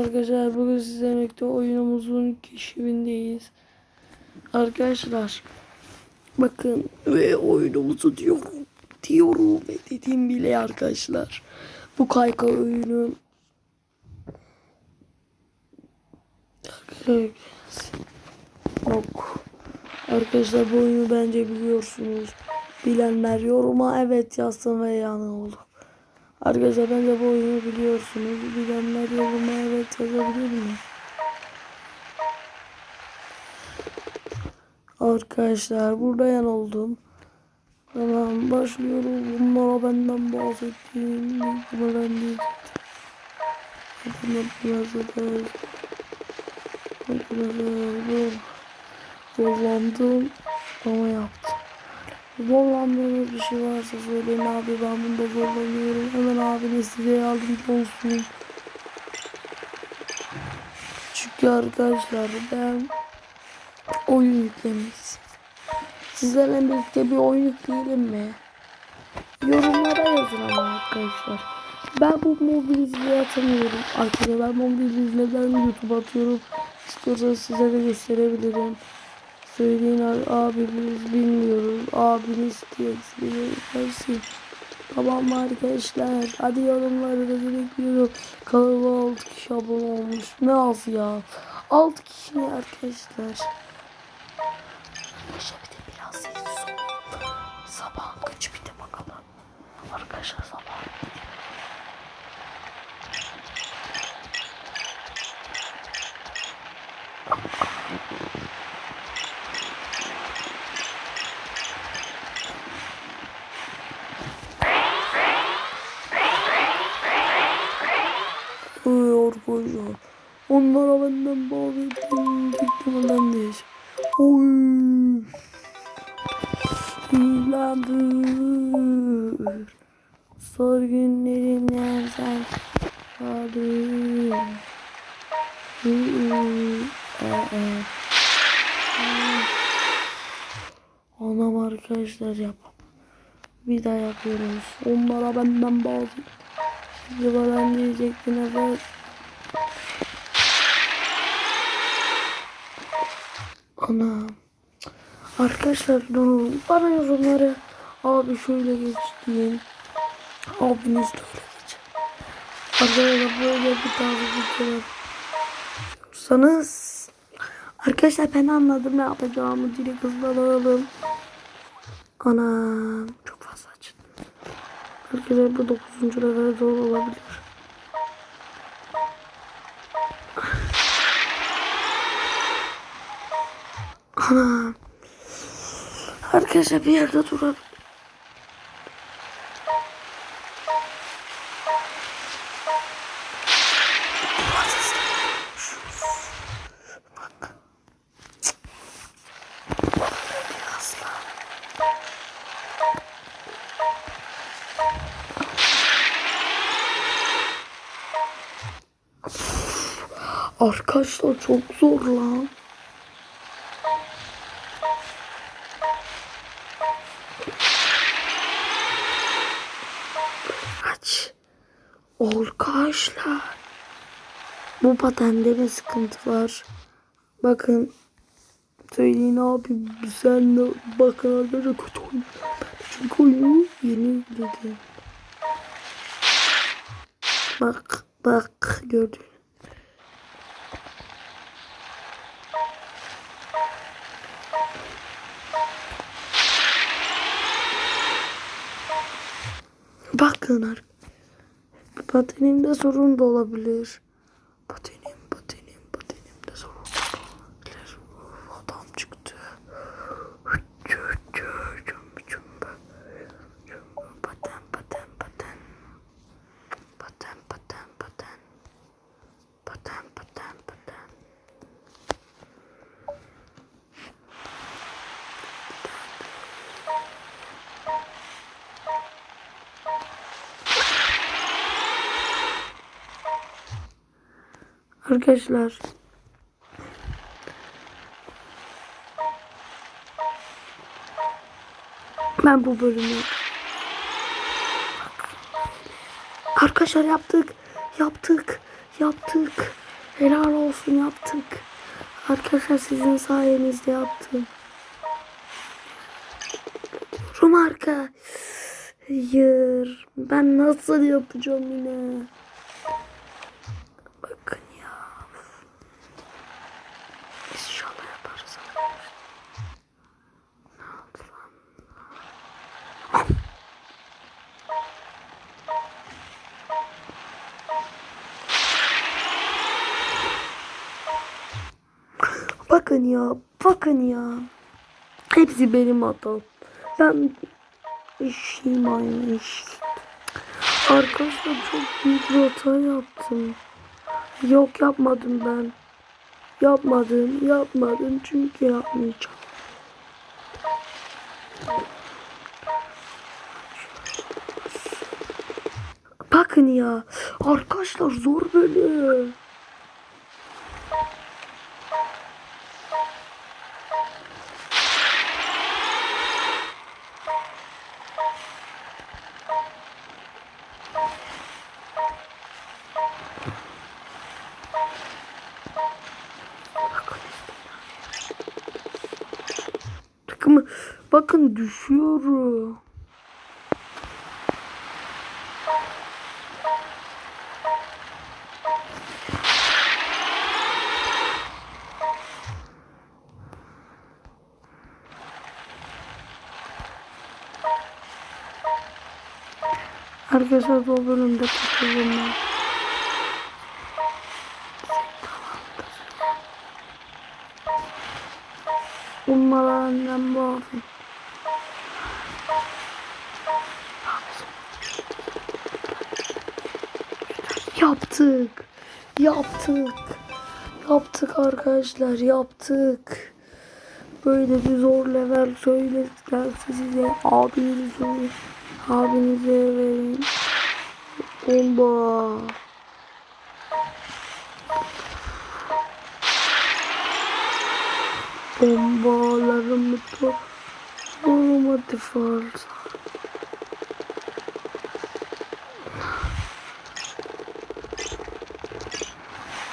arkadaşlar bugün sizlerle oyunumuzun keşfindeyiz. Arkadaşlar bakın ve oyunumuzu diyorum diyorum ve dediğim bile arkadaşlar. Bu kayka oyunu Arkadaşlar Yok. Arkadaşlar bu oyunu bence biliyorsunuz. Bilenler yoruma evet yazsın ve yanı oldu. Arkadaşlar bence bu oyunu biliyorsunuz. Bilenler yoruma evet yazabilir mi? Arkadaşlar burada yan oldum. Tamam başlıyorum. Bunlara benden bahsettiğim ben değil. Adamlar biraz da Arkadaşlar zorlandım ama yaptım. Zorlandığınız bir şey varsa söyleyin abi ben bunda zorlanıyorum. Hemen abiniz size yardımcı olsun. Çünkü arkadaşlar ben oyun yüklemişim. Sizlerle birlikte bir oyun yükleyelim mi? Yorumlara yazın ama arkadaşlar. Ben bu mobil izleyi atamıyorum. Arkadaşlar ben mobil izleden YouTube atıyorum. İstiyorsanız size de gösterebilirim. Söyleyin abi, abimiz bilmiyoruz. Abiniz diye versin. Tamam arkadaşlar? Hadi yorumları da bekliyorum. Kanalıma 6 kişi abone olmuş. Ne az ya? 6 kişi arkadaşlar? Arkadaşlar Onlara benden bahsettiğim ihtimalden değil. Oy. İlandır. Sor günlerimden sen kaldın. Anam arkadaşlar yap. Bir daha yapıyoruz. Onlara benden bazı. Size bana diyecektin evet. Ana. Arkadaşlar durun. Bana yorumları. Abi şöyle geçtiğin. Abiniz de öyle geç. Arkadaşlar böyle bir tane videolar. Diyorsanız. Arkadaşlar ben anladım ne yapacağımı. Direkt hızlanalım. Ana. Çok fazla açtım. Arkadaşlar bu 9. level zor olabilir. Ana. Arkadaşlar bir yerde duralım. Arkadaşlar çok zor lan. Arkadaşlar. Bu patende bir sıkıntı var. Bakın. Söyleyin abi sen de bakın arkadaşlar kötü oyun. Çünkü oyunu yeni dedim. Bak bak gördün. Bakın arkadaşlar. Patenimde sorun da olabilir. Arkadaşlar. Ben bu bölümü Arkadaşlar yaptık. Yaptık. Yaptık. Helal olsun yaptık. Arkadaşlar sizin sayenizde yaptım. Rum arka. Hayır. Ben nasıl yapacağım yine? Bakın ya. İnşallah yaparız. Ne oldu lan? Bakın ya, bakın ya. Hepsi benim hatam. Ben işim aynı iş. Arkadaşlar çok büyük bir hata yaptım. Yok yapmadım ben. Yapmadım, yapmadım çünkü yapmayacağım. Bakın ya, arkadaşlar zor bölüm. Bakın düşüyorum. Arkadaşlar bu bölümde katıldım ben. Ummalarından bağlı. Yaptık. Yaptık. Yaptık arkadaşlar yaptık. Böyle bir zor level söylerse size abinize abinize verin. Bomba. Bombalarımı da vurmadı fazla.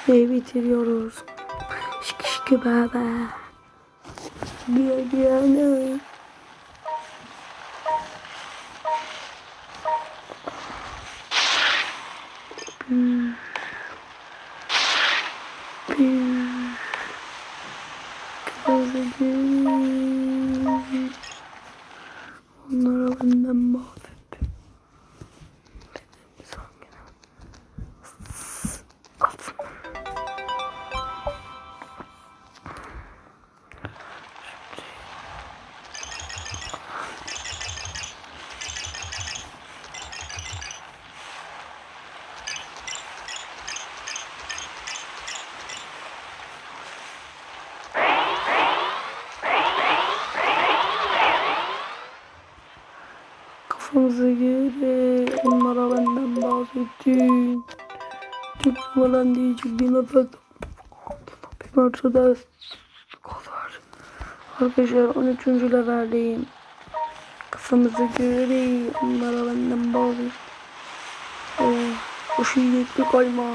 Ve bitiriyoruz. Şıkı şıkı baba. Bir? Bir. Falan diyecek bir. Bir Mercedes kadar. Arkadaşlar 13. leverdeyim. Kafamıza göre onlara benden bahsettin. Oh, o şiddetli kayma.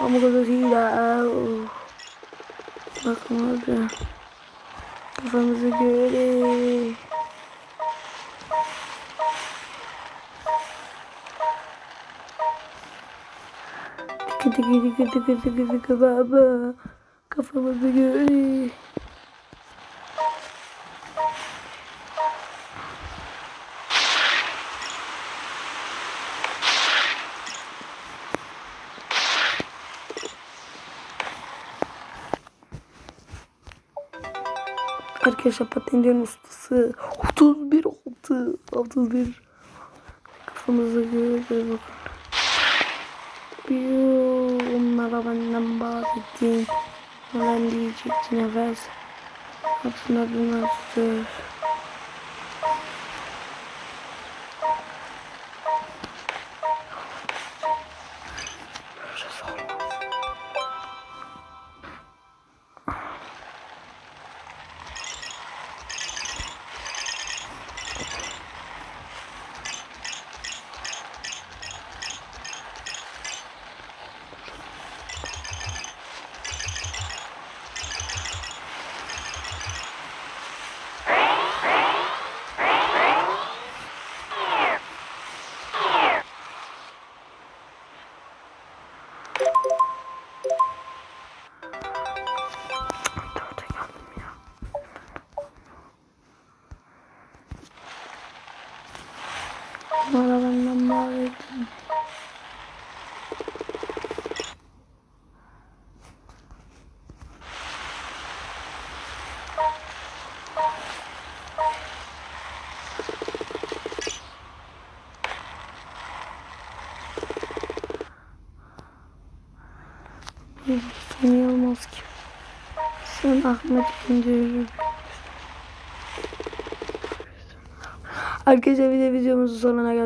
Ama kadar hile. Oh. Bakın hadi. Kafamıza göre. Tıkı tıkı tıkı tıkı tıkı baba. Kafamızı göre. Arkadaşlar patenlerin ustası 31 oldu 31 kafamıza göre bakın bir onlara benden bahsettiğin ben diyecekti nefes Atın adı Seni olmaz ki. Sen Ahmet Gündür'ü Arkadaşlar bir de videomuzun sonuna geldik.